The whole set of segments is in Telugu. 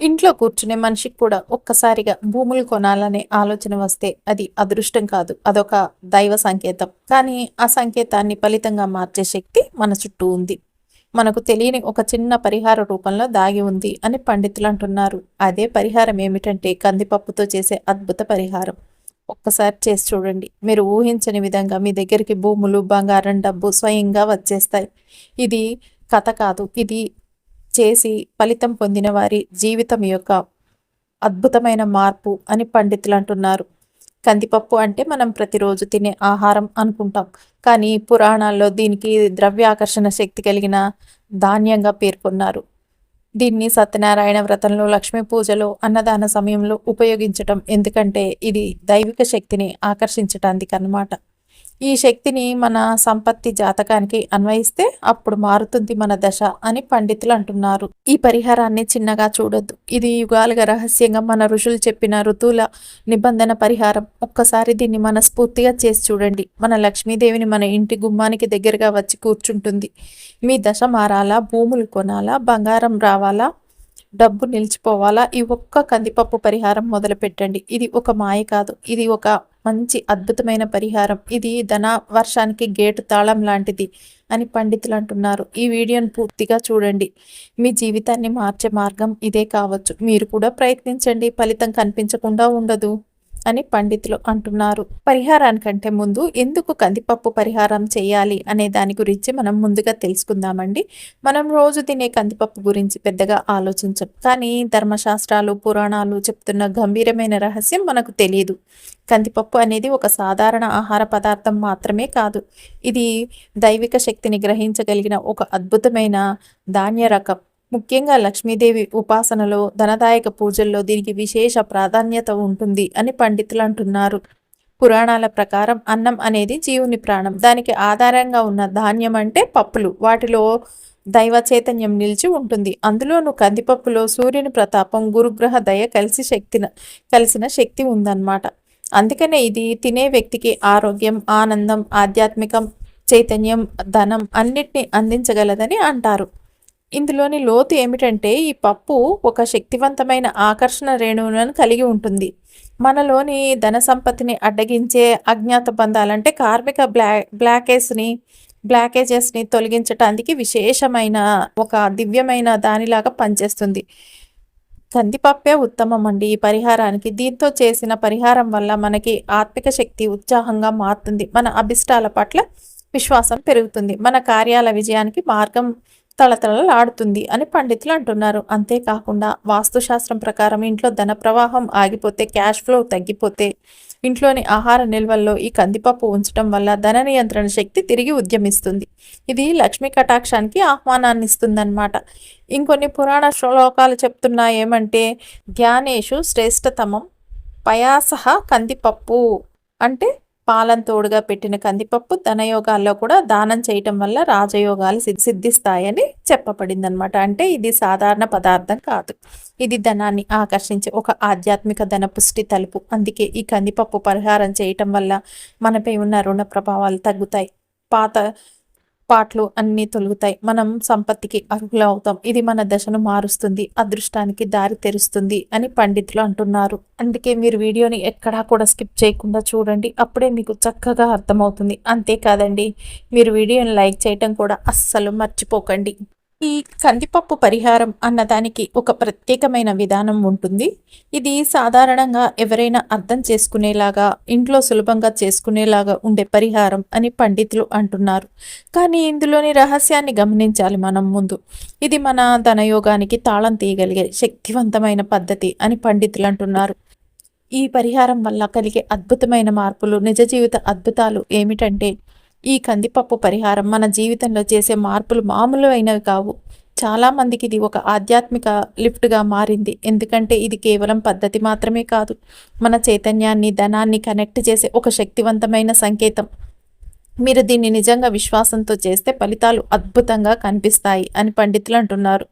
ఇంట్లో కూర్చునే మనిషికి కూడా ఒక్కసారిగా భూములు కొనాలనే ఆలోచన వస్తే అది అదృష్టం కాదు. అదొక దైవ సంకేతం. కానీ ఆ సంకేతాన్ని ఫలితంగా మార్చే శక్తి మన చుట్టూ ఉంది. మనకు తెలియని ఒక చిన్న పరిహార రూపంలో దాగి ఉంది అని పండితులు అంటున్నారు. అదే పరిహారం ఏమిటంటే కందిపప్పుతో చేసే అద్భుత పరిహారం. ఒక్కసారి చేసి చూడండి. మీరు ఊహించని విధంగా మీ దగ్గరికి భూములు బంగారం డబ్బు స్వయంగా వచ్చేస్తాయి. ఇది కథ కాదు. ఇది చేసి ఫలితం పొందిన వారి జీవితం యొక్క అద్భుతమైన మార్పు అని పండితులు అంటున్నారు. కందిపప్పు అంటే మనం ప్రతిరోజు తినే ఆహారం అనుకుంటాం. కానీ పురాణాల్లో దీనికి ద్రవ్యాకర్షణ శక్తి కలిగిన ధాన్యంగా పేర్కొన్నారు. దీన్ని సత్యనారాయణ వ్రతంలో లక్ష్మీ పూజలో అన్నదాన సమయంలో ఉపయోగించటం ఎందుకంటే ఇది దైవిక శక్తిని ఆకర్షించటానికి అన్నమాట ఈ శక్తిని మన సంపత్తి జాతకానికి అన్వయిస్తే అప్పుడు మారుతుంది మన దశ అని పండితులు అంటున్నారు. ఈ పరిహారాన్ని చిన్నగా చూడొద్దు. ఇది యుగాలుగా రహస్యంగా మన ఋషులు చెప్పిన ఋతువుల నిబంధన పరిహారం. ఒక్కసారి దీన్ని మనస్ఫూర్తిగా చేసి చూడండి. మన లక్ష్మీదేవిని మన ఇంటి గుమ్మానికి దగ్గరగా వచ్చి కూర్చుంటుంది. మీ దశ మారాలా? భూములు కొనాలా? బంగారం రావాలా? డబ్బు నిలిచిపోవాలా? ఈ ఒక్క కందిపప్పు పరిహారం మొదలు పెట్టండి ఇది ఒక మాయ కాదు. ఇది ఒక మంచి అద్భుతమైన పరిహారం. ఇది ధన వర్షానికి గేటు తాళం లాంటిది అని పండితులు అంటున్నారు. ఈ వీడియోను పూర్తిగా చూడండి. మీ జీవితాన్ని మార్చే మార్గం ఇదే కావచ్చు. మీరు కూడా ప్రయత్నించండి. ఫలితం కనిపించకుండా ఉండదు. అని పండితులు అంటున్నారు. పరిహారానికంటే ముందు ఎందుకు కందిపప్పు పరిహారం చేయాలి అనే దాని గురించి మనం ముందుగా తెలుసుకుందామండి. మనం రోజు తినే కందిపప్పు గురించి పెద్దగా ఆలోచించం. కానీ ధర్మశాస్త్రాలు పురాణాలు చెప్తున్న గంభీరమైన రహస్యం మనకు తెలియదు కందిపప్పు అనేది ఒక సాధారణ ఆహార పదార్థం మాత్రమే కాదు. ఇది దైవిక శక్తిని గ్రహించగలిగిన ఒక అద్భుతమైన ధాన్య రకం ముఖ్యంగా లక్ష్మీదేవి ఉపాసనలో ధనదాయక పూజల్లో దీనికి విశేష ప్రాధాన్యత ఉంటుంది అని పండితులు అంటున్నారు. పురాణాల ప్రకారం అన్నం అనేది జీవుని ప్రాణం. దానికి ఆధారంగా ఉన్న ధాన్యం అంటే పప్పులు. వాటిలో దైవ చైతన్యం నిలిచి ఉంటుంది. అందులోను కందిపప్పులో సూర్యుని ప్రతాపం గురుగ్రహ దయ కలిసి శక్తిన కలిసిన శక్తి ఉందన్నమాట. అందుకనే ఇది తినే వ్యక్తికి ఆరోగ్యం ఆనందం ఆధ్యాత్మికం చైతన్యం ధనం అన్నిటిని అందించగలదని అంటారు. ఇందులోని లోతు ఏమిటంటే ఈ పప్పు ఒక శక్తివంతమైన ఆకర్షణ రేణువులను కలిగి ఉంటుంది. మనలోని ధన సంపత్తిని అడ్డగించే అజ్ఞాత బంధాలంటే కార్మిక బ్లా బ్లాకేజ్ని బ్లాకేజెస్ని తొలగించటానికి విశేషమైన ఒక దివ్యమైన దానిలాగా పనిచేస్తుంది. కందిపప్పే ఉత్తమం అండి ఈ పరిహారానికి. దీంతో చేసిన పరిహారం వల్ల మనకి ఆత్మిక శక్తి ఉత్సాహంగా మారుతుంది. మన అభిష్టాల పట్ల విశ్వాసం పెరుగుతుంది. మన కార్యాల విజయానికి మార్గం తళతళలాడుతుంది అని పండితులు అంటున్నారు. అంతేకాకుండా వాస్తుశాస్త్రం ప్రకారం ఇంట్లో ధన ప్రవాహం ఆగిపోతే క్యాష్ ఫ్లో తగ్గిపోతే ఇంట్లోని ఆహార నిల్వల్లో ఈ కందిపప్పు ఉంచడం వల్ల ధన నియంత్రణ శక్తి తిరిగి ఉద్యమిస్తుంది. ఇది లక్ష్మీ కటాక్షానికి ఆహ్వానాన్ని ఇస్తుందన్నమాట ఇంకొన్ని పురాణ శ్లోకాలు చెప్తున్నా ఏమంటే ధ్యానేషు శ్రేష్టతమం పయాసహ కందిపప్పు అంటే పాలం తోడుగా పెట్టిన కందిపప్పు ధనయోగాల్లో కూడా దానం చేయటం వల్ల రాజయోగాలు సిద్ధిస్తాయని చెప్పబడింది అనమాట అంటే ఇది సాధారణ పదార్థం కాదు. ఇది ధనాన్ని ఆకర్షించే ఒక ఆధ్యాత్మిక ధన పుష్టి తలుపు. అందుకే ఈ కందిపప్పు పరిహారం చేయటం వల్ల మనపై ఉన్న రుణ ప్రభావాలు తగ్గుతాయి. పాత పాటలు అన్నీ తొలుగుతాయి. మనం సంపత్తికి అర్హులు అవుతాం ఇది మన దశను మారుస్తుంది. అదృష్టానికి దారి తెరుస్తుంది అని పండితులు అంటున్నారు. అందుకే మీరు వీడియోని ఎక్కడా కూడా స్కిప్ చేయకుండా చూడండి. అప్పుడే మీకు చక్కగా అర్థమవుతుంది. అంతేకాదండి మీరు వీడియోని లైక్ చేయటం కూడా అస్సలు మర్చిపోకండి. ఈ కందిపప్పు పరిహారం అన్నదానికి ఒక ప్రత్యేకమైన విధానం ఉంటుంది. ఇది సాధారణంగా ఎవరైనా అర్థం చేసుకునేలాగా ఇంట్లో సులభంగా చేసుకునేలాగా ఉండే పరిహారం అని పండితులు అంటున్నారు. కానీ ఇందులోని రహస్యాన్ని గమనించాలి మనం ముందు. ఇది మన ధనయోగానికి తాళం తీయగలిగే శక్తివంతమైన పద్ధతి అని పండితులు అంటున్నారు. ఈ పరిహారం వల్ల కలిగే అద్భుతమైన మార్పులు నిజ జీవిత అద్భుతాలు ఏమిటంటే ఈ కందిపప్పు పరిహారం మన జీవితంలో చేసే మార్పులు మామూలు అయినవి కావు చాలామందికి ఇది ఒక ఆధ్యాత్మిక లిఫ్ట్గా మారింది. ఎందుకంటే ఇది కేవలం పద్ధతి మాత్రమే కాదు. మన చైతన్యాన్ని ధనాన్ని కనెక్ట్ చేసే ఒక శక్తివంతమైన సంకేతం. మీరు దీన్ని నిజంగా విశ్వాసంతో చేస్తే ఫలితాలు అద్భుతంగా కనిపిస్తాయి అని పండితులు అంటున్నారు.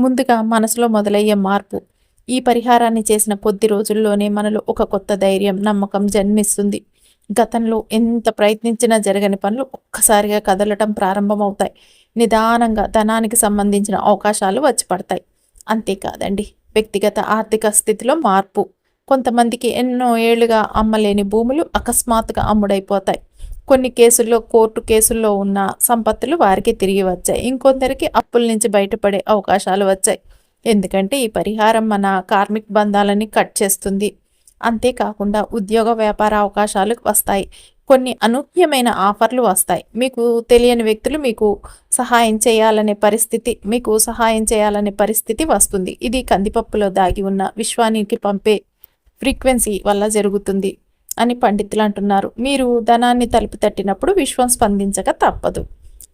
ముందుగా మనసులో మొదలయ్యే మార్పు. ఈ పరిహారాన్ని చేసిన కొద్ది రోజుల్లోనే మనలో ఒక కొత్త ధైర్యం నమ్మకం జన్మిస్తుంది. గతంలో ఎంత ప్రయత్నించినా జరగని పనులు ఒక్కసారిగా కదలటం ప్రారంభమవుతాయి. నిదానంగా ధనానికి సంబంధించిన అవకాశాలు వచ్చి పడతాయి. అంతేకాదండి వ్యక్తిగత ఆర్థిక స్థితిలో మార్పు. కొంతమందికి ఎన్నో ఏళ్ళుగా అమ్మలేని భూములు అకస్మాత్తుగా అమ్ముడైపోతాయి. కొన్ని కేసుల్లో కోర్టు కేసుల్లో ఉన్న సంపత్తులు వారికి తిరిగి వచ్చాయి. ఇంకొందరికి అప్పుల నుంచి బయటపడే అవకాశాలు వచ్చాయి. ఎందుకంటే ఈ పరిహారం మన కార్మిక బంధాలని కట్ చేస్తుంది. అంతేకాకుండా ఉద్యోగ వ్యాపార అవకాశాలు వస్తాయి. కొన్ని అనూహ్యమైన ఆఫర్లు వస్తాయి. మీకు తెలియని వ్యక్తులు మీకు సహాయం చేయాలనే పరిస్థితి మీకు సహాయం చేయాలనే పరిస్థితి వస్తుంది. ఇది కందిపప్పులో దాగి ఉన్న విశ్వానికి పంపే ఫ్రీక్వెన్సీ వల్ల జరుగుతుంది అని పండితులు అంటున్నారు. మీరు ధనాన్ని తలుపు తట్టినప్పుడు విశ్వం స్పందించక తప్పదు.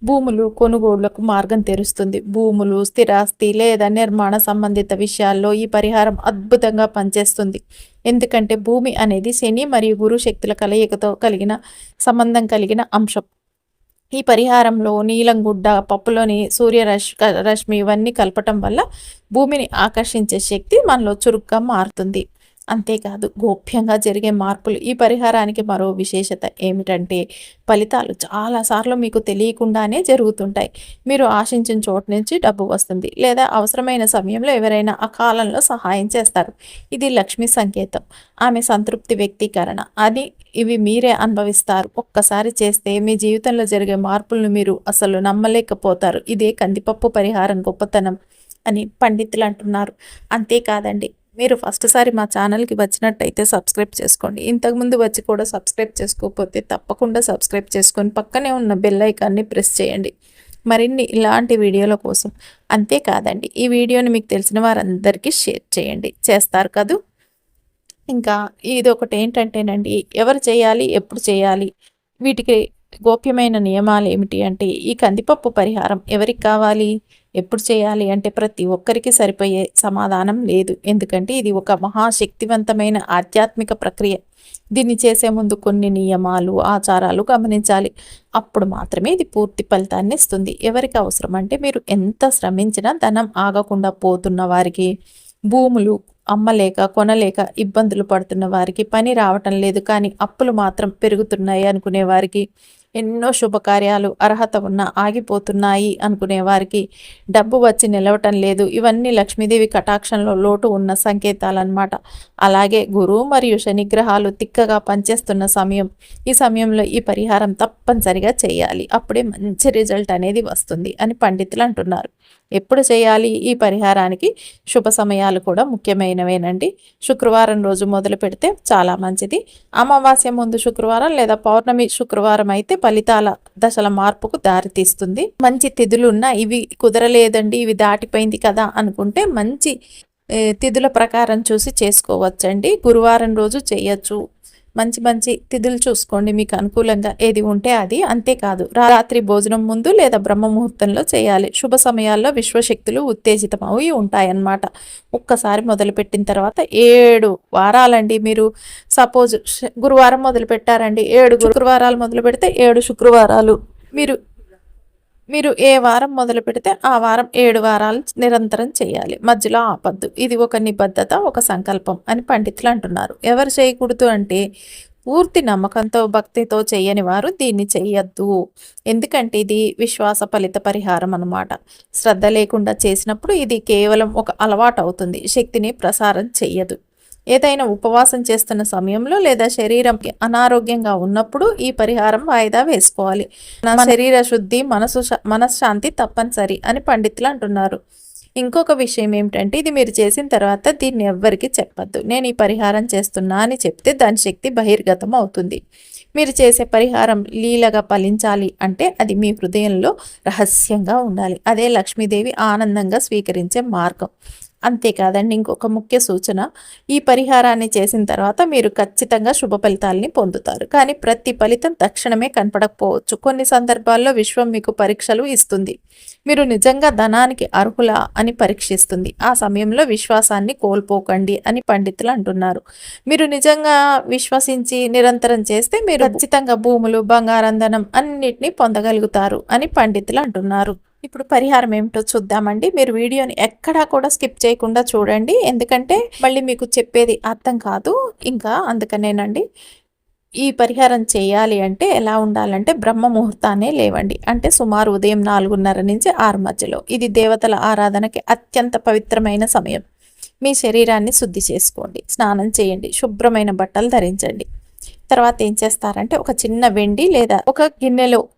భూములు కొనుగోళ్ళకు మార్గం తెరుస్తుంది. భూములు స్థిరాస్తి లేదా నిర్మాణ సంబంధిత విషయాల్లో ఈ పరిహారం అద్భుతంగా పనిచేస్తుంది. ఎందుకంటే భూమి అనేది శని మరియు గురు శక్తుల కలయికతో కలిగిన సంబంధం కలిగిన అంశం. ఈ పరిహారంలో నీలం గుడ్డ పప్పులోని సూర్యరశ్ రశ్మి ఇవన్నీ కలపటం వల్ల భూమిని ఆకర్షించే శక్తి మనలో చురుగ్గా మారుతుంది. అంతేకాదు గోప్యంగా జరిగే మార్పులు ఈ పరిహారానికి మరో విశేషత ఏమిటంటే ఫలితాలు చాలాసార్లు మీకు తెలియకుండానే జరుగుతుంటాయి. మీరు ఆశించిన చోటు నుంచి డబ్బు వస్తుంది లేదా అవసరమైన సమయంలో ఎవరైనా అకాలంలో సహాయం చేస్తారు. ఇది లక్ష్మి సంకేతం. ఆమె సంతృప్తి వ్యక్తీకరణ. అది ఇవి మీరే అనుభవిస్తారు. ఒక్కసారి చేస్తే మీ జీవితంలో జరిగే మార్పులను మీరు అసలు నమ్మలేకపోతారు. ఇదే కందిపప్పు పరిహారం గొప్పతనం అని పండితులు అంటున్నారు. అంతేకాదండి మీరు ఫస్ట్ సారి మా ఛానల్కి వచ్చినట్టయితే సబ్స్క్రైబ్ చేసుకోండి. ఇంతకుముందు వచ్చి కూడా సబ్స్క్రైబ్ చేసుకోకపోతే తప్పకుండా సబ్స్క్రైబ్ చేసుకొని పక్కనే ఉన్న బెల్ ఐకాన్ని ప్రెస్ చేయండి. మరిన్ని ఇలాంటి వీడియోల కోసం అంతేకాదండి ఈ వీడియోని మీకు తెలిసిన వారందరికీ షేర్ చేయండి. చేస్తారు కదూ? ఇంకా ఇది ఒకటి ఏంటంటేనండి ఎవరు చేయాలి ఎప్పుడు చేయాలి వీటికి గోప్యమైన నియమాలు ఏమిటి అంటే ఈ కందిపప్పు పరిహారం ఎవరికి కావాలి? ఎప్పుడు చేయాలి? అంటే ప్రతి ఒక్కరికి సరిపోయే సమాధానం లేదు. ఎందుకంటే ఇది ఒక మహాశక్తివంతమైన ఆధ్యాత్మిక ప్రక్రియ. దీన్ని చేసే ముందు కొన్ని నియమాలు ఆచారాలు గమనించాలి. అప్పుడు మాత్రమే ఇది పూర్తి ఫలితాన్ని ఇస్తుంది. ఎవరికి అవసరం అంటే మీరు ఎంత శ్రమించినా ధనం ఆగకుండా పోతున్న వారికి భూములు అమ్మలేక కొనలేక ఇబ్బందులు పడుతున్న వారికి పని రావటం లేదు కానీ అప్పులు మాత్రం పెరుగుతున్నాయి అనుకునే వారికి ఎన్నో శుభకార్యాలు అర్హత ఉన్న ఆగిపోతున్నాయి అనుకునే వారికి డబ్బు వచ్చి నిలవటం లేదు. ఇవన్నీ లక్ష్మీదేవి కటాక్షంలో లోటు ఉన్న సంకేతాలన్నమాట. అలాగే గురువు మరియు శనిగ్రహాలు తిక్కగా పనిచేస్తున్న సమయం. ఈ సమయంలో ఈ పరిహారం తప్పనిసరిగా చేయాలి. అప్పుడే మంచి రిజల్ట్ అనేది వస్తుంది అని పండితులు అంటున్నారు. ఎప్పుడు చేయాలి? ఈ పరిహారానికి శుభ సమయాలు కూడా ముఖ్యమైనవేనండి. శుక్రవారం రోజు మొదలు పెడితే చాలా మంచిది. అమావాస్య ముందు శుక్రవారం లేదా పౌర్ణమి శుక్రవారం అయితే ఫలితాల దశల మార్పుకు దారితీస్తుంది మంచి తిథులున్న ఇవి కుదరలేదండి ఇవి దాటిపోయింది కదా అనుకుంటే మంచి తిథుల ప్రకారం చూసి చేసుకోవచ్చండి. గురువారం రోజు చేయొచ్చు. మంచి మంచి తిథులు చూసుకోండి. మీకు అనుకూలంగా ఏది ఉంటే అది. అంతేకాదు రాత్రి భోజనం ముందు లేదా బ్రహ్మ ముహూర్తంలో చేయాలి. శుభ సమయాల్లో విశ్వశక్తులు ఉత్తేజితమవి ఉంటాయన్నమాట. ఒక్కసారి మొదలుపెట్టిన తర్వాత ఏడు వారాలండి మీరు. సపోజ్ గురువారం మొదలు పెట్టారండి ఏడు గురువారాలు మొదలు పెడితే ఏడు శుక్రవారాలు. మీరు మీరు ఏ వారం మొదలు పెడితే ఆ వారం ఏడు వారాలు నిరంతరం చేయాలి. మధ్యలో ఆపద్దు. ఇది ఒక నిబద్ధత ఒక సంకల్పం అని పండితులు అంటున్నారు. ఎవరు చేయకూడదు అంటే పూర్తి నమ్మకంతో భక్తితో చేయని వారు దీన్ని చేయొద్దు. ఎందుకంటే ఇది విశ్వాస ఫలిత పరిహారం అనమాట శ్రద్ధ లేకుండా చేసినప్పుడు ఇది కేవలం ఒక అలవాటు అవుతుంది. శక్తిని ప్రసారం చెయ్యదు. ఏదైనా ఉపవాసం చేస్తున్న సమయంలో లేదా శరీరం అనారోగ్యంగా ఉన్నప్పుడు ఈ పరిహారం వాయిదా వేసుకోవాలి. నా శరీర శుద్ధి మనసు మనశ్శాంతి తప్పనిసరి అని పండితులు అంటున్నారు. ఇంకొక విషయం ఏమిటంటే ఇది మీరు చేసిన తర్వాత దీన్ని ఎవ్వరికి చెప్పద్దు. నేను ఈ పరిహారం చేస్తున్నా అని చెప్తే దాని శక్తి బహిర్గతం అవుతుంది. మీరు చేసే పరిహారం లీలగా ఫలించాలి అంటే అది మీ హృదయంలో రహస్యంగా ఉండాలి. అదే లక్ష్మీదేవి ఆనందంగా స్వీకరించే మార్గం. అంతేకాదండి ఇంకొక ముఖ్య సూచన. ఈ పరిహారాన్ని చేసిన తర్వాత మీరు ఖచ్చితంగా శుభ ఫలితాలని పొందుతారు. కానీ ప్రతి ఫలితం తక్షణమే కనపడకపోవచ్చు. కొన్ని సందర్భాల్లో విశ్వం మీకు పరీక్షలు ఇస్తుంది. మీరు నిజంగా ధనానికి అర్హులా అని పరీక్షిస్తుంది. ఆ సమయంలో విశ్వాసాన్ని కోల్పోకండి అని పండితులు అంటున్నారు. మీరు నిజంగా విశ్వసించి నిరంతరం చేస్తే మీరు ఖచ్చితంగా భూములు బంగారం ధనం అన్నిటినీ పొందగలుగుతారు అని పండితులు అంటున్నారు. ఇప్పుడు పరిహారం ఏమిటో చూద్దామండి. మీరు వీడియోని ఎక్కడా కూడా స్కిప్ చేయకుండా చూడండి. ఎందుకంటే మళ్ళీ మీకు చెప్పేది అర్థం కాదు. ఇంకా అందుకనేనండి. ఈ పరిహారం చేయాలి అంటే ఎలా ఉండాలంటే బ్రహ్మ ముహూర్తానే లేవండి. అంటే సుమారు ఉదయం నాలుగున్నర నుంచి ఆరు మధ్యలో. ఇది దేవతల ఆరాధనకి అత్యంత పవిత్రమైన సమయం. మీ శరీరాన్ని శుద్ధి చేసుకోండి. స్నానం చేయండి. శుభ్రమైన బట్టలు ధరించండి. తర్వాత ఏం చేస్తారంటే ఒక చిన్న వెండి లేదా ఒక గిన్నెలో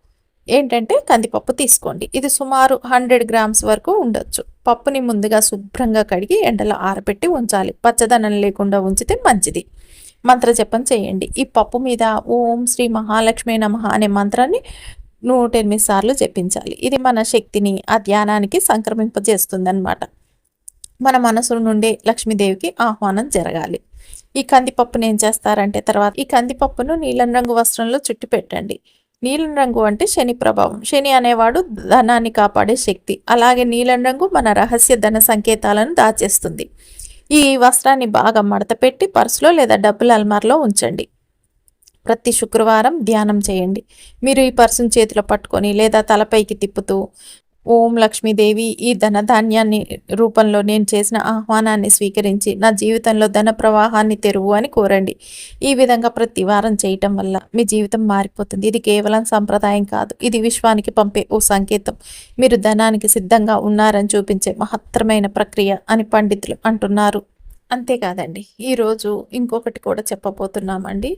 ఏంటంటే కందిపప్పు తీసుకోండి. ఇది సుమారు హండ్రెడ్ గ్రామ్స్ వరకు ఉండొచ్చు. పప్పుని ముందుగా శుభ్రంగా కడిగి ఎండలో ఆరబెట్టి ఉంచాలి. పచ్చదనం లేకుండా ఉంచితే మంచిది. మంత్రజపం చేయండి. ఈ పప్పు మీద ఓం శ్రీ మహాలక్ష్మి నమ అనే మంత్రాన్ని నూట ఎనిమిది సార్లు జపించాలి. ఇది మన శక్తిని ఆ ధ్యానానికి సంక్రమింపజేస్తుంది అనమాట మన మనసు నుండి లక్ష్మీదేవికి ఆహ్వానం జరగాలి. ఈ కందిపప్పును ఏం చేస్తారంటే తర్వాత ఈ కందిపప్పును నీలం రంగు వస్త్రంలో చుట్టి పెట్టండి. నీలం రంగు అంటే శని ప్రభావం. శని అనేవాడు ధనాన్ని కాపాడే శక్తి. అలాగే నీలం రంగు మన రహస్య ధన సంకేతాలను దాచేస్తుంది. ఈ వస్త్రాన్ని బాగా మడత పెట్టి పర్సులో లేదా డబ్బుల అల్మార్లో ఉంచండి. ప్రతి శుక్రవారం ధ్యానం చేయండి. మీరు ఈ పర్సును చేతిలో పట్టుకొని లేదా తలపైకి తిప్పుతూ ఓం లక్ష్మీదేవి ఈ ధనధాన్యాన్ని రూపంలో నేను చేసిన ఆహ్వానాన్ని స్వీకరించి నా జీవితంలో ధన ప్రవాహాన్ని తెరువు అని కోరండి. ఈ విధంగా ప్రతి వారం చేయటం వల్ల మీ జీవితం మారిపోతుంది. ఇది కేవలం సంప్రదాయం కాదు. ఇది విశ్వానికి పంపే ఓ సంకేతం. మీరు ధనానికి సిద్ధంగా ఉన్నారని చూపించే మహత్తరమైన ప్రక్రియ అని పండితులు అంటున్నారు. అంతేకాదండి. ఈరోజు ఇంకొకటి కూడా చెప్పబోతున్నామండి.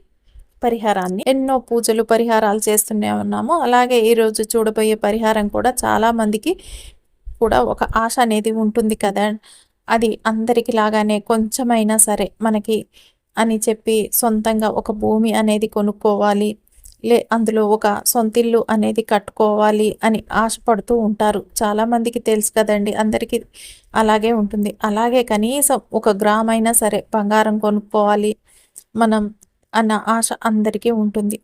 పరిహారాన్ని. ఎన్నో పూజలు పరిహారాలు చేస్తూనే ఉన్నాము. అలాగే ఈరోజు చూడబోయే పరిహారం కూడా చాలా మందికి కూడా ఒక ఆశ అనేది ఉంటుంది కదా. అది అందరికి లాగానే కొంచెమైనా సరే మనకి అని చెప్పి సొంతంగా ఒక భూమి అనేది కొనుక్కోవాలి. లే అందులో ఒక సొంతిల్లు అనేది కట్టుకోవాలి అని ఆశపడుతూ ఉంటారు. చాలామందికి తెలుసు కదండి అందరికీ అలాగే ఉంటుంది. అలాగే కనీసం ఒక గ్రామైనా సరే బంగారం కొనుక్కోవాలి. మనం అన్న ఆశ అందరికీ ఉంటుంది.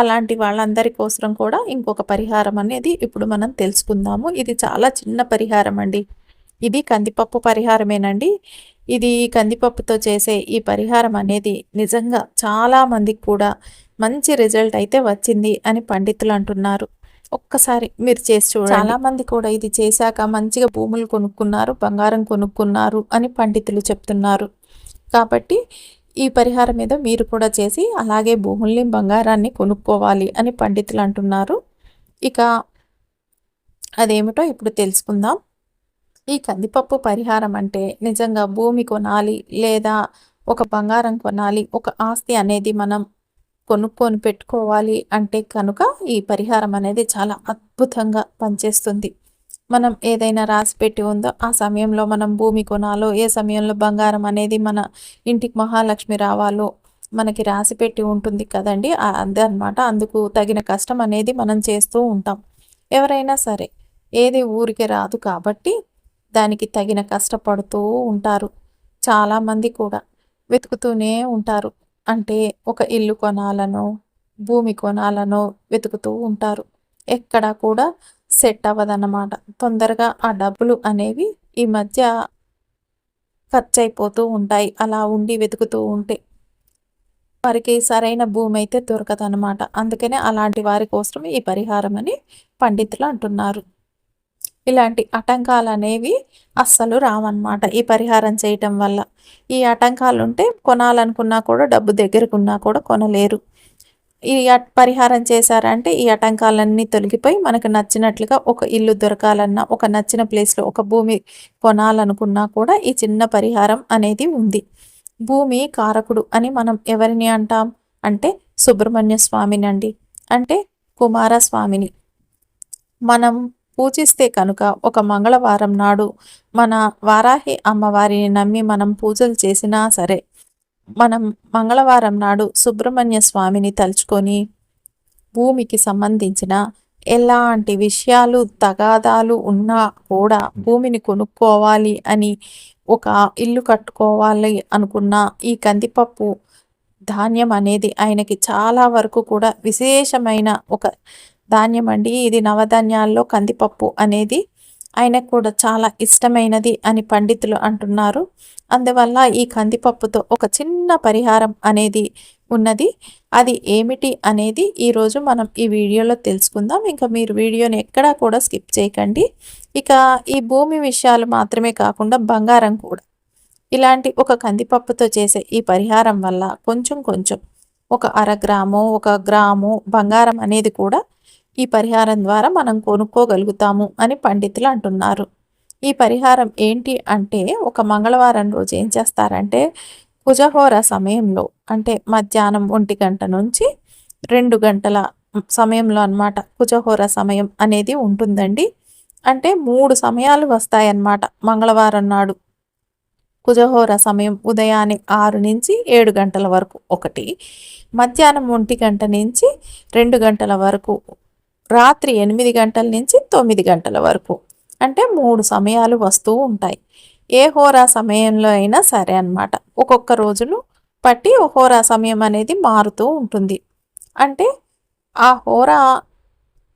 అలాంటి వాళ్ళందరి కోసం కూడా ఇంకొక పరిహారం అనేది ఇప్పుడు మనం తెలుసుకుందాము. ఇది చాలా చిన్న పరిహారం అండి. ఇది కందిపప్పు పరిహారమేనండి. ఇది కందిపప్పుతో చేసే ఈ పరిహారం అనేది నిజంగా చాలామందికి కూడా మంచి రిజల్ట్ అయితే వచ్చింది అని పండితులు అంటున్నారు. ఒక్కసారి మీరు చేసి చూడండి. చాలా మంది కూడా ఇది చేశాక మంచిగా భూములు కొనుక్కున్నారు బంగారం కొనుక్కున్నారు అని పండితులు చెప్తున్నారు. కాబట్టి ఈ పరిహారం మీద మీరు కూడా చేసి అలాగే భూముల్ని బంగారాన్ని కొనుక్కోవాలి అని పండితులు అంటున్నారు. ఇక అదేమిటో ఇప్పుడు తెలుసుకుందాం. ఈ కందిపప్పు పరిహారం అంటే నిజంగా భూమి కొనాలి లేదా ఒక బంగారం కొనాలి ఒక ఆస్తి అనేది మనం కొనుక్కొని పెట్టుకోవాలి అంటే కనుక ఈ పరిహారం అనేది చాలా అద్భుతంగా పనిచేస్తుంది. మనం ఏదైనా రాసి పెట్టి ఉందో ఆ సమయంలో మనం భూమి కొనాలో ఏ సమయంలో బంగారం అనేది మన ఇంటికి మహాలక్ష్మి రావాలో మనకి రాసి పెట్టి ఉంటుంది కదండి. అదే అనమాట అందుకు తగిన కష్టం అనేది మనం చేస్తూ ఉంటాం. ఎవరైనా సరే ఏది ఊరికి రాదు కాబట్టి దానికి తగిన కష్టపడుతూ ఉంటారు. చాలామంది కూడా వెతుకుతూనే ఉంటారు. అంటే ఒక ఇల్లు కొనాలనో భూమి కొనాలనో వెతుకుతూ ఉంటారు. ఎక్కడా కూడా సెట్ అవ్వదన్నమాట. తొందరగా ఆ డబ్బులు అనేవి ఈ మధ్య ఖర్చు అయిపోతూ ఉంటాయి. అలా ఉండి వెతుకుతూ ఉంటే వారికి సరైన భూమి అయితే దొరకదనమాట అందుకనే అలాంటి వారి కోసం ఈ పరిహారం అని పండితులు అంటున్నారు. ఇలాంటి ఆటంకాలు అనేవి అస్సలు రావన్నమాట ఈ పరిహారం చేయటం వల్ల. ఈ ఆటంకాలు ఉంటే కొనాలనుకున్నా కూడా డబ్బు దగ్గరకున్నా కూడా కొనలేరు. ఈ పరిహారం చేశారంటే ఈ ఆటంకాలన్నీ తొలగిపోయి మనకు నచ్చినట్లుగా ఒక ఇల్లు దొరకాలన్నా ఒక నచ్చిన ప్లేస్లో ఒక భూమి కొనాలనుకున్నా కూడా ఈ చిన్న పరిహారం అనేది ఉంది. భూమి కారకుడు అని మనం ఎవరిని అంటాం? అంటే సుబ్రహ్మణ్య స్వామిని అండి. అంటే కుమారస్వామిని. మనం పూజిస్తే కనుక ఒక మంగళవారం నాడు మన వారాహి అమ్మవారిని నమ్మి మనం పూజలు చేసినా సరే మనం మంగళవారం నాడు సుబ్రహ్మణ్య స్వామిని తలుచుకొని భూమికి సంబంధించిన ఎలాంటి విషయాలు తగాదాలు ఉన్నా కూడా భూమిని కొనుక్కోవాలి అని ఒక ఇల్లు కట్టుకోవాలి అనుకున్న ఈ కందిపప్పు ధాన్యం అనేది ఆయనకి చాలా వరకు కూడా విశేషమైన ఒక ధాన్యం అండి. ఇది నవధాన్యాల్లో కందిపప్పు అనేది ఆయనకు కూడా చాలా ఇష్టమైనది అని పండితులు అంటున్నారు. అందువల్ల ఈ కందిపప్పుతో ఒక చిన్న పరిహారం అనేది ఉన్నది. అది ఏమిటి అనేది ఈరోజు మనం ఈ వీడియోలో తెలుసుకుందాం. ఇంకా మీరు వీడియోని ఎక్కడా కూడా స్కిప్ చేయకండి. ఇక ఈ భూమి విషయాలు మాత్రమే కాకుండా బంగారం కూడా. ఇలాంటి ఒక కందిపప్పుతో చేసే ఈ పరిహారం వల్ల కొంచెం కొంచెం ఒక అర గ్రాము ఒక గ్రాము బంగారం అనేది కూడా ఈ పరిహారం ద్వారా మనం కొనుక్కోగలుగుతాము అని పండితులు అంటున్నారు. ఈ పరిహారం ఏంటి అంటే ఒక మంగళవారం రోజు ఏం చేస్తారంటే కుజహోర సమయంలో అంటే మధ్యాహ్నం ఒంటి గంట నుంచి రెండు గంటల సమయంలో అన్నమాట కుజహోర సమయం అనేది ఉంటుందండి. అంటే మూడు సమయాలు వస్తాయన్నమాట మంగళవారం నాడు. కుజహోర సమయం ఉదయాన్నే ఆరు నుంచి ఏడు గంటల వరకు ఒకటి మధ్యాహ్నం ఒంటి గంట నుంచి రెండు గంటల వరకు రాత్రి ఎనిమిది గంటల నుంచి తొమ్మిది గంటల వరకు. అంటే మూడు సమయాలు వస్తూ ఉంటాయి. ఏ హోరా సమయంలో అయినా సరే అనమాట ఒక్కొక్క రోజులు పట్టి హోరా సమయం అనేది మారుతూ ఉంటుంది. అంటే ఆ హోరా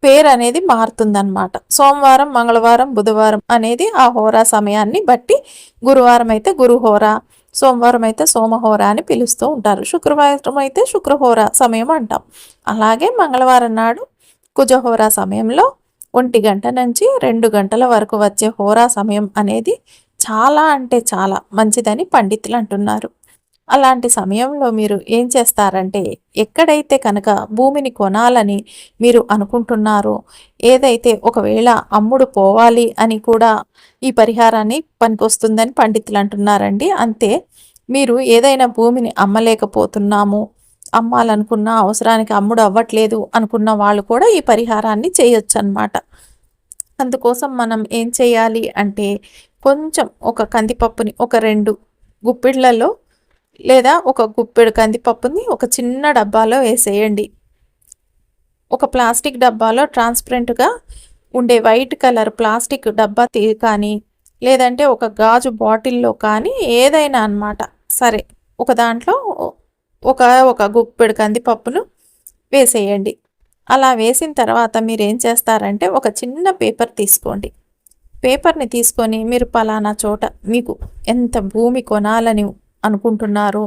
పేరు అనేది మారుతుందన్నమాట. సోమవారం మంగళవారం బుధవారం అనేది ఆ హోరా సమయాన్ని బట్టి గురువారం అయితే గురుహోరా సోమవారం అయితే సోమహోర అని పిలుస్తూ ఉంటారు. శుక్రవారం అయితే శుక్రహోర సమయం అంటాం. అలాగే మంగళవారం నాడు కుజహోరా సమయంలో ఒంటి గంట నుంచి రెండు గంటల వరకు వచ్చే హోరా సమయం అనేది చాలా అంటే చాలా మంచిదని పండితులు అంటున్నారు. అలాంటి సమయంలో మీరు ఏం చేస్తారంటే ఎక్కడైతే కనుక భూమిని కొనాలని మీరు అనుకుంటున్నారో ఏదైతే ఒకవేళ అమ్ముడు పోవాలి అని కూడా ఈ పరిహారాన్ని పనికొస్తుందని పండితులు అంటున్నారండి. అంతే మీరు ఏదైనా భూమిని అమ్మలేకపోతున్నాము అమ్మాలనుకున్న అవసరానికి అమ్ముడు అవ్వట్లేదు అనుకున్న వాళ్ళు కూడా ఈ పరిహారాన్ని చేయొచ్చు అనమాట అందుకోసం మనం ఏం చేయాలి అంటే కొంచెం ఒక కందిపప్పుని ఒక రెండు గుప్పిళ్ళలో లేదా ఒక గుప్పెడు కందిపప్పుని ఒక చిన్న డబ్బాలో వేసేయండి. ఒక ప్లాస్టిక్ డబ్బాలో ట్రాన్స్పరెంట్గా ఉండే వైట్ కలర్ ప్లాస్టిక్ డబ్బా తీ కానీ లేదంటే ఒక గాజు బాటిల్లో కానీ ఏదైనా అనమాట సరే ఒక దాంట్లో ఒక ఒక గుప్పెడు కందిపప్పును వేసేయండి. అలా వేసిన తర్వాత మీరు ఏం చేస్తారంటే ఒక చిన్న పేపర్ తీసుకోండి. పేపర్ని తీసుకొని మీరు పలానా చోట మీకు ఎంత భూమి కొనాలని అనుకుంటున్నారో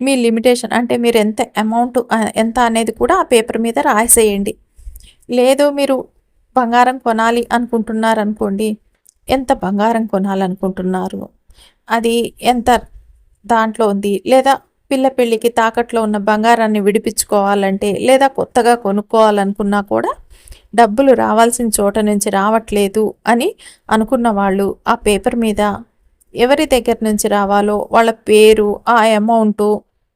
మీ లిమిటేషన్ అంటే మీరు ఎంత అమౌంట్ ఎంత అనేది కూడా ఆ పేపర్ మీద రాసేయండి. లేదు మీరు బంగారం కొనాలి అనుకుంటున్నారనుకోండి ఎంత బంగారం కొనాలనుకుంటున్నారు? అది ఎంత దాంట్లో ఉంది? లేదా పిల్ల పెళ్ళికి తాకట్లో ఉన్న బంగారాన్ని విడిపించుకోవాలంటే లేదా కొత్తగా కొనుక్కోవాలనుకున్నా కూడా డబ్బులు రావాల్సిన చోట నుంచి రావట్లేదు అని అనుకున్న వాళ్ళు ఆ పేపర్ మీద ఎవరి దగ్గర నుంచి రావాలో వాళ్ళ పేరు ఆ అమౌంటు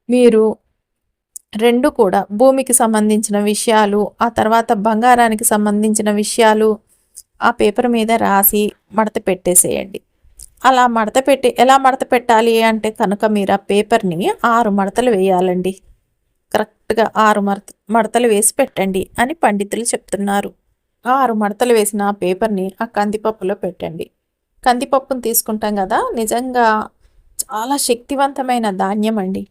మీరు రెండు కూడా భూమికి సంబంధించిన విషయాలు ఆ తర్వాత బంగారానికి సంబంధించిన విషయాలు ఆ పేపర్ మీద రాసి మడత పెట్టేసేయండి. అలా మడత పెట్టి ఎలా మడత పెట్టాలి అంటే కనుక మీరు ఆ పేపర్ని ఆరు మడతలు వేయాలండి. కరెక్ట్గా ఆరు మడత మడతలు వేసి పెట్టండి అని పండితులు చెప్తున్నారు. ఆరు మడతలు వేసిన ఆ పేపర్ని ఆ కందిపప్పులో పెట్టండి. కందిపప్పును తీసుకుంటాం కదా నిజంగా చాలా శక్తివంతమైన ధాన్యం అండి.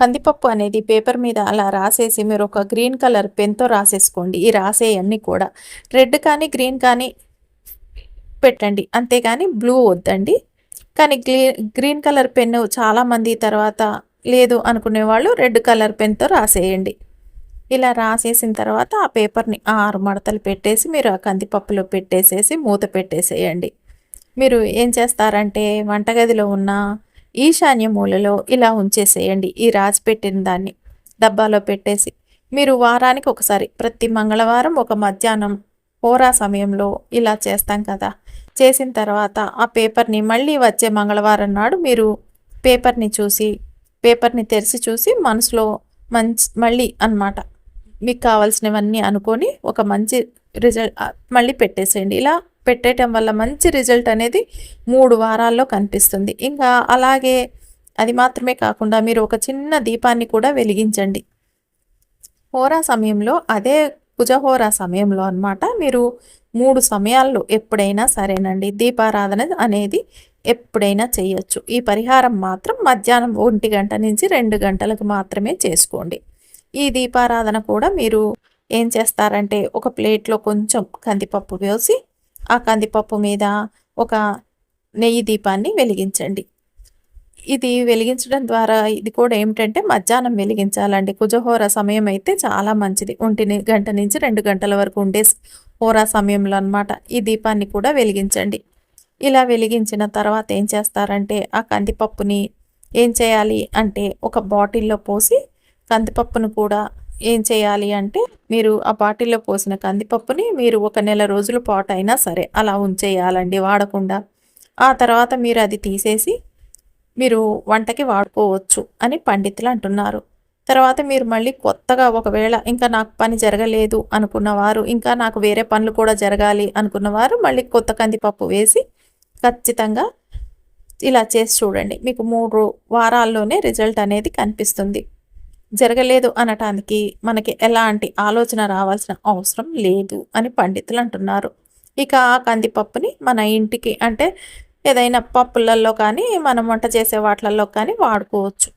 కందిపప్పు అనేది పేపర్ మీద అలా రాసేసి మీరు ఒక గ్రీన్ కలర్ పెన్తో రాసేసుకోండి. ఈ రాసేయన్నీ కూడా. రెడ్ కానీ గ్రీన్ కానీ పెట్టండి. అంతేగాని బ్లూ వద్దండి. కానీ గ్రీన్ కలర్ పెన్ను చాలామంది తర్వాత లేదు అనుకునేవాళ్ళు రెడ్ కలర్ పెన్తో రాసేయండి. ఇలా రాసేసిన తర్వాత ఆ పేపర్ని ఆరు మడతలు పెట్టేసి మీరు ఆ కందిపప్పులో పెట్టేసేసి మూత పెట్టేసేయండి. మీరు ఏం చేస్తారంటే వంటగదిలో ఉన్న ఈశాన్య మూలలో ఇలా ఉంచేసేయండి. ఈ రాసి పెట్టిన దాన్ని డబ్బాలో పెట్టేసి మీరు వారానికి ఒకసారి ప్రతి మంగళవారం ఒక మధ్యాహ్నం హోరా సమయంలో ఇలా చేస్తాం కదా. చేసిన తర్వాత ఆ పేపర్ని మళ్ళీ వచ్చే మంగళవారం నాడు మీరు పేపర్ని చూసి పేపర్ని తెరిచి చూసి మనసులో మంచి మళ్ళీ అనమాట మీకు కావాల్సినవన్నీ అనుకొని ఒక మంచి రిజల్ట్ మళ్ళీ పెట్టేసేయండి. ఇలా పెట్టేయటం వల్ల మంచి రిజల్ట్ అనేది మూడు వారాల్లో కనిపిస్తుంది. ఇంకా అలాగే అది మాత్రమే కాకుండా మీరు ఒక చిన్న దీపాన్ని కూడా వెలిగించండి. హోరా సమయంలో అదే కుజహోర సమయంలో అనమాట మీరు మూడు సమయాల్లో ఎప్పుడైనా సరేనండి. దీపారాధన అనేది ఎప్పుడైనా చేయొచ్చు. ఈ పరిహారం మాత్రం మధ్యాహ్నం ఒంటి గంట నుంచి రెండు గంటలకు మాత్రమే చేసుకోండి. ఈ దీపారాధన కూడా మీరు ఏం చేస్తారంటే ఒక ప్లేట్లో కొంచెం కందిపప్పు వేసి ఆ కందిపప్పు మీద ఒక నెయ్యి దీపాన్ని వెలిగించండి. ఇది వెలిగించడం ద్వారా ఇది కూడా ఏమిటంటే మధ్యాహ్నం వెలిగించాలండి. కుజహోర సమయం అయితే చాలా మంచిది. ఒంటి గంట నుంచి రెండు గంటల వరకు ఉండే హోరా సమయంలో అనమాట ఈ దీపాన్ని కూడా వెలిగించండి. ఇలా వెలిగించిన తర్వాత ఏం చేస్తారంటే ఆ కందిపప్పుని ఏం చేయాలి అంటే ఒక బాటిల్లో పోసి కందిపప్పును కూడా ఏం చేయాలి అంటే మీరు ఆ బాటిల్లో పోసిన కందిపప్పుని మీరు ఒక నెల రోజుల పాటు అయినా సరే అలా ఉంచేయాలండి వాడకుండా. ఆ తర్వాత మీరు అది తీసేసి మీరు వంటకి వాడుకోవచ్చు అని పండితులు అంటున్నారు. తర్వాత మీరు మళ్ళీ కొత్తగా ఒకవేళ ఇంకా నాకు పని జరగలేదు అనుకున్నవారు ఇంకా నాకు వేరే పనులు కూడా జరగాలి అనుకున్నవారు మళ్ళీ కొత్త కందిపప్పు వేసి ఖచ్చితంగా ఇలా చేసి చూడండి. మీకు మూడు వారాల్లోనే రిజల్ట్ అనేది కనిపిస్తుంది. జరగలేదు అనటానికి మనకి ఎలాంటి ఆలోచన రావాల్సిన అవసరం లేదు అని పండితులు అంటున్నారు. ఇక ఆ కందిపప్పుని మన ఇంటికి అంటే ఏదైనా పప్పులలో కానీ మనం వంట చేసే వాటిలలో కానీ వాడుకోవచ్చు.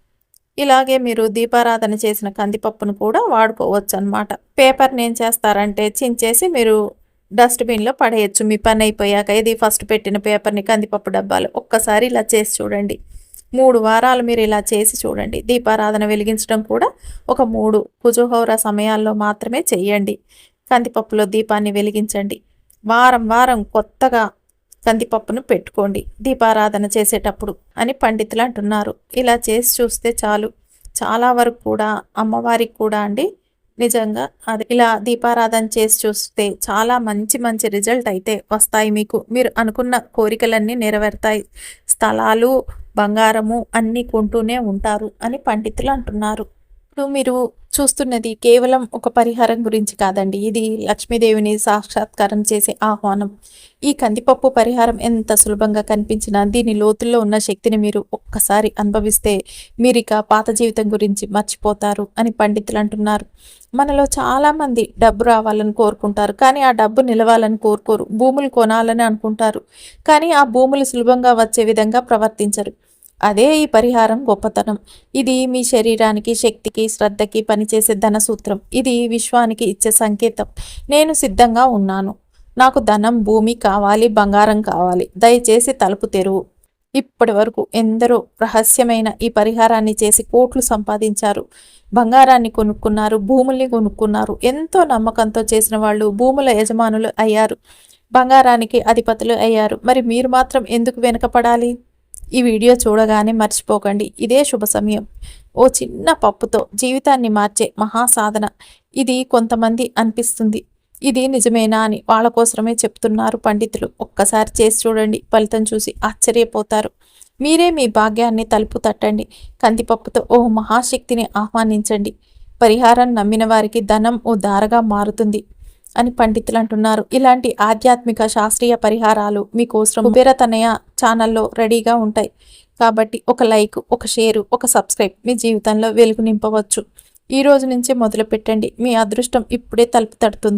ఇలాగే మీరు దీపారాధన చేసిన కందిపప్పును కూడా వాడుకోవచ్చు అనమాట పేపర్ని ఏం చేస్తారంటే చించేసి మీరు డస్ట్బిన్లో పడేయచ్చు. మీ పని అయిపోయాక ఇది ఫస్ట్ పెట్టిన పేపర్ని కందిపప్పు డబ్బాలు ఒక్కసారి ఇలా చేసి చూడండి. మూడు వారాలు మీరు ఇలా చేసి చూడండి. దీపారాధన వెలిగించడం కూడా ఒక మూడు కుజుహోర సమయాల్లో మాత్రమే చెయ్యండి కందిపప్పులో దీపాన్ని వెలిగించండి. వారం వారం కొత్తగా కందిపప్పును పెట్టుకోండి. దీపారాధన చేసేటప్పుడు అని పండితులు అంటున్నారు. ఇలా చేసి చూస్తే చాలు. చాలా వరకు కూడా అమ్మవారికి కూడా అండి. నిజంగా అది ఇలా దీపారాధన చేసి చూస్తే చాలా మంచి మంచి రిజల్ట్ అయితే వస్తాయి మీకు. మీరు అనుకున్న కోరికలన్నీ నెరవేరుతాయి. స్థలాలు బంగారము అన్నీ కొంటూనే ఉంటారు అని పండితులు అంటున్నారు. ఇప్పుడు మీరు చూస్తున్నది కేవలం ఒక పరిహారం గురించి కాదండి. ఇది లక్ష్మీదేవిని సాక్షాత్కారం చేసే ఆహ్వానం. ఈ కందిపప్పు పరిహారం ఎంత సులభంగా కనిపించినా దీని లోతుల్లో ఉన్న శక్తిని మీరు ఒక్కసారి అనుభవిస్తే మీరిక పాత జీవితం గురించి మర్చిపోతారు అని పండితులు అంటున్నారు. మనలో చాలామంది డబ్బు రావాలని కోరుకుంటారు కానీ ఆ డబ్బు నిలవాలని కోరుకోరు భూములు కొనాలని అనుకుంటారు. కానీ ఆ భూములు సులభంగా వచ్చే విధంగా ప్రవర్తించరు. అదే ఈ పరిహారం గొప్పతనం. ఇది మీ శరీరానికి శక్తికి శ్రద్ధకి పనిచేసే ధన సూత్రం ఇది విశ్వానికి ఇచ్చే సంకేతం. నేను సిద్ధంగా ఉన్నాను. నాకు ధనం భూమి కావాలి బంగారం కావాలి. దయచేసి తలుపు తెరువు. ఇప్పటి వరకు ఎందరో రహస్యమైన ఈ పరిహారాన్ని చేసి కోట్లు సంపాదించారు. బంగారాన్ని కొనుక్కున్నారు భూముల్ని కొనుక్కున్నారు. ఎంతో నమ్మకంతో చేసిన వాళ్ళు భూముల యజమానులు అయ్యారు. బంగారానికి అధిపతులు అయ్యారు. మరి మీరు మాత్రం ఎందుకు వెనుకపడాలి? ఈ వీడియో చూడగానే మర్చిపోకండి. ఇదే శుభ సమయం. ఓ చిన్న పప్పుతో జీవితాన్ని మార్చే మహాసాధన. ఇది కొంతమంది అనిపిస్తుంది. ఇది నిజమేనా అని వాళ్ళ కోసమే చెప్తున్నారు పండితులు. ఒక్కసారి చేసి చూడండి. ఫలితం చూసి ఆశ్చర్యపోతారు. మీరే మీ భాగ్యాన్ని తలుపు తట్టండి. కందిపప్పుతో ఓ మహాశక్తిని ఆహ్వానించండి. పరిహారం నమ్మిన వారికి ధనం ఓ దారగా మారుతుంది. అని పండితులు అంటున్నారు. ఇలాంటి ఆధ్యాత్మిక శాస్త్రీయ పరిహారాలు మీకోసం కుబేరతనయ ఛానల్లో రెడీగా ఉంటాయి. కాబట్టి ఒక లైక్ ఒక షేరు ఒక సబ్స్క్రైబ్ మీ జీవితంలో వెలుగు నింపవచ్చు. ఈ రోజు నుంచే మొదలు పెట్టండి మీ అదృష్టం ఇప్పుడే తలుపు తడుతుంది.